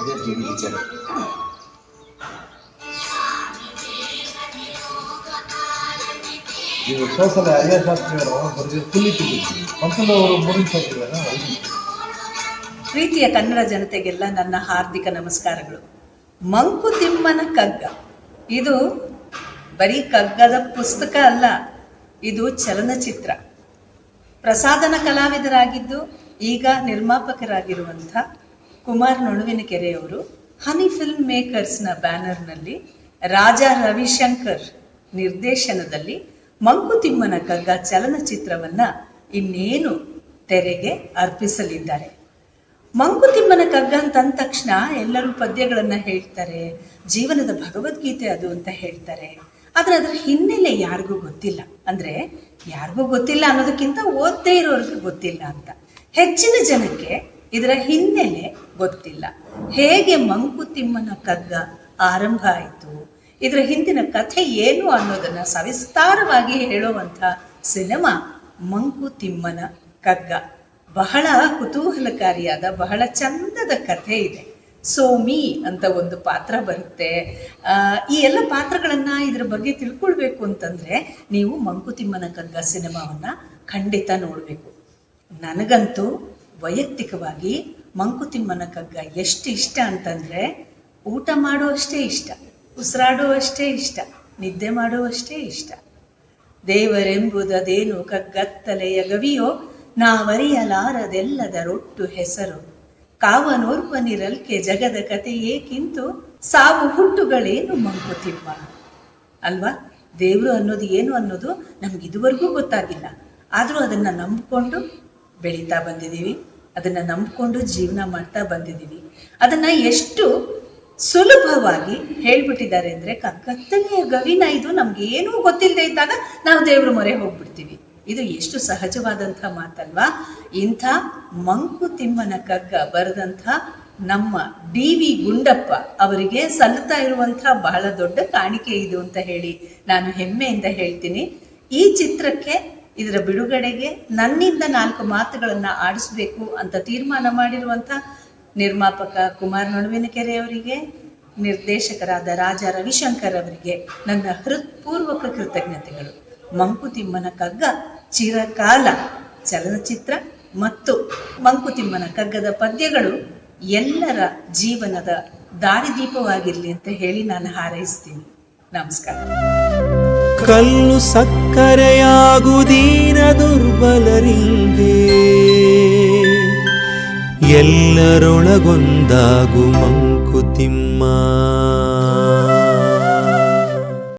ಅದೇ ಟೀಚರ್ ಸೋಸಲ ಶಾಸ್ತ್ರಿಯವರು ಅವರು ಪ್ರೀತಿಯ ಕನ್ನಡ ಜನತೆಗೆಲ್ಲ ನನ್ನ ಹಾರ್ದಿಕ ನಮಸ್ಕಾರಗಳು. ಮಂಕುತಿಮ್ಮನ ಕಗ್ಗ. ಇದು ಬರೀ ಕಗ್ಗದ ಪುಸ್ತಕ ಅಲ್ಲ ಇದು ಚಲನಚಿತ್ರ. ಪ್ರಸಾದನ ಕಲಾವಿದರಾಗಿದ್ದು ಈಗ ನಿರ್ಮಾಪಕರಾಗಿರುವಂಥ ಕುಮಾರ್ ನೊಣವಿನಕೆರೆಯವರು ಹನಿ ಫಿಲ್ಮ್ ಮೇಕರ್ಸ್ನ ಬ್ಯಾನರ್ನಲ್ಲಿ ರಾಜಾ ರವಿಶಂಕರ್ ನಿರ್ದೇಶನದಲ್ಲಿ ಮಂಕುತಿಮ್ಮನ ಕಗ್ಗ ಚಲನಚಿತ್ರವನ್ನ ಇನ್ನೇನು ತೆರೆಗೆ ಅರ್ಪಿಸಲಿದ್ದಾರೆ. ಮಂಕುತಿಮ್ಮನ ಕಗ್ಗ ಅಂತ ಅಂದ ತಕ್ಷಣ ಎಲ್ಲರೂ ಪದ್ಯಗಳನ್ನ ಹೇಳ್ತಾರೆ, ಜೀವನದ ಭಗವದ್ಗೀತೆ ಅದು ಅಂತ ಹೇಳ್ತಾರೆ. ಆದರೆ ಅದರ ಹಿನ್ನೆಲೆ ಯಾರಿಗೂ ಗೊತ್ತಿಲ್ಲ. ಅಂದ್ರೆ ಯಾರಿಗೂ ಗೊತ್ತಿಲ್ಲ ಅನ್ನೋದಕ್ಕಿಂತ ಓದ್ದೇ ಇರೋರ್ಗೆ ಗೊತ್ತಿಲ್ಲ ಅಂತ. ಹೆಚ್ಚಿನ ಜನಕ್ಕೆ ಇದರ ಹಿನ್ನೆಲೆ ಗೊತ್ತಿಲ್ಲ. ಹೇಗೆ ಮಂಕುತಿಮ್ಮನ ಕಗ್ಗ ಆರಂಭ ಆಯಿತು, ಇದರ ಹಿಂದಿನ ಕಥೆ ಏನು ಅನ್ನೋದನ್ನ ಸವಿಸ್ತಾರವಾಗಿ ಹೇಳುವಂಥ ಸಿನಿಮಾ ಮಂಕುತಿಮ್ಮನ ಕಗ್ಗ. ಬಹಳ ಕುತೂಹಲಕಾರಿಯಾದ, ಬಹಳ ಚಂದದ ಕಥೆ ಇದೆ. ಸೋಮಿ ಅಂತ ಒಂದು ಪಾತ್ರ ಬರುತ್ತೆ. ಈ ಎಲ್ಲ ಪಾತ್ರಗಳನ್ನ ಇದ್ರ ಬಗ್ಗೆ ತಿಳ್ಕೊಳ್ಬೇಕು ಅಂತಂದ್ರೆ ನೀವು ಮಂಕುತಿಮ್ಮನ ಕಗ್ಗ ಸಿನಿಮಾವನ್ನ ಖಂಡಿತ ನೋಡಬೇಕು. ನನಗಂತೂ ವೈಯಕ್ತಿಕವಾಗಿ ಮಂಕುತಿಮ್ಮನ ಕಗ್ಗ ಎಷ್ಟು ಇಷ್ಟ ಅಂತಂದ್ರೆ ಊಟ ಮಾಡುವಷ್ಟೇ ಇಷ್ಟ ಉಸಿರಾಡುವಷ್ಟೇ ಇಷ್ಟ, ನಿದ್ದೆ ಮಾಡುವಷ್ಟೇ ಇಷ್ಟ. ದೇವರೆಂಬುದದೇನು ಕಗ್ಗತ್ತಲೆಯ ಗವಿಯೋ ನಾವರಿಯಲಾರದೆಲ್ಲದರೊಟ್ಟು ಹೆಸರು. ಕಾವನೋರ್ವನಿರಲ್ಕೆ ಜಗದ ಕಥೆಯೇಕಿಂತು ಸಾವು ಹುಟ್ಟುಗಳೇನು ಮಂಕುತಿಮ್ಮ. ಅಲ್ವಾ? ದೇವರು ಅನ್ನೋದು ಏನು ಅನ್ನೋದು ನಮ್ಗೆ ಇದುವರೆಗೂ ಗೊತ್ತಾಗಿಲ್ಲ. ಆದರೂ ಅದನ್ನು ನಂಬಿಕೊಂಡು ಬೆಳೀತಾ ಬಂದಿದ್ದೀವಿ. ಅದನ್ನ ನಂಬಿಕೊಂಡು ಜೀವನ ಮಾಡ್ತಾ ಬಂದಿದ್ದೀವಿ. ಅದನ್ನ ಎಷ್ಟು ಸುಲಭವಾಗಿ ಹೇಳ್ಬಿಟ್ಟಿದ್ದಾರೆ ಅಂದ್ರೆ ಕತ್ತಲೆಯ ಗವಿನ ಇದು ನಮ್ಗೆ ಏನೂ ಗೊತ್ತಿಲ್ಲದೆ ಇದ್ದಾಗ ನಾವು ದೇವ್ರ ಮೊರೆ ಹೋಗ್ಬಿಡ್ತೀವಿ. ಇದು ಎಷ್ಟು ಸಹಜವಾದಂಥ ಮಾತಲ್ವಾ? ಇಂಥ ಮಂಕುತಿಮ್ಮನ ಕಗ್ಗ ಬರೆದಂಥ ನಮ್ಮ ಡಿ ವಿ ಗುಂಡಪ್ಪ ಅವರಿಗೆ ಸಲ್ಲುತ್ತಾ ಇರುವಂಥ ಬಹಳ ದೊಡ್ಡ ಕಾಣಿಕೆ ಇದು ಅಂತ ಹೇಳಿ ನಾನು ಹೆಮ್ಮೆಯಿಂದ ಹೇಳ್ತೀನಿ. ಈ ಚಿತ್ರಕ್ಕೆ ಇದರ ಬಿಡುಗಡೆಗೆ ನನ್ನಿಂದ ನಾಲ್ಕು ಮಾತುಗಳನ್ನು ಆಡಿಸ್ಬೇಕು ಅಂತ ತೀರ್ಮಾನ ಮಾಡಿರುವಂಥ ನಿರ್ಮಾಪಕ ಕುಮಾರ್ ನಡುವಿನಕೆರೆ ಅವರಿಗೆ ನಿರ್ದೇಶಕರಾದ ರಾಜ ರವಿಶಂಕರ್ ಅವರಿಗೆ ನನ್ನ ಹೃತ್ಪೂರ್ವಕ ಕೃತಜ್ಞತೆಗಳು. ಮಂಕುತಿಮ್ಮನ ಕಗ್ಗ ಚಿರಕಾಲ ಚಲನಚಿತ್ರ ಮತ್ತು ಮಂಕುತಿಮ್ಮನ ಕಗ್ಗದ ಪದ್ಯಗಳು ಎಲ್ಲರ ಜೀವನದ ದಾರಿದೀಪವಾಗಿರಲಿ ಅಂತ ಹೇಳಿ ನಾನು ಹಾರೈಸ್ತೀನಿ. ನಮಸ್ಕಾರ. ಕಲ್ಲು ಸಕ್ಕರೆಯಾಗುದೀನ ದುರ್ಬಲರಿಂದೆ ಎಲ್ಲರೊಳಗೊಂದಾಗು ಮಂಕುತಿಮ್ಮ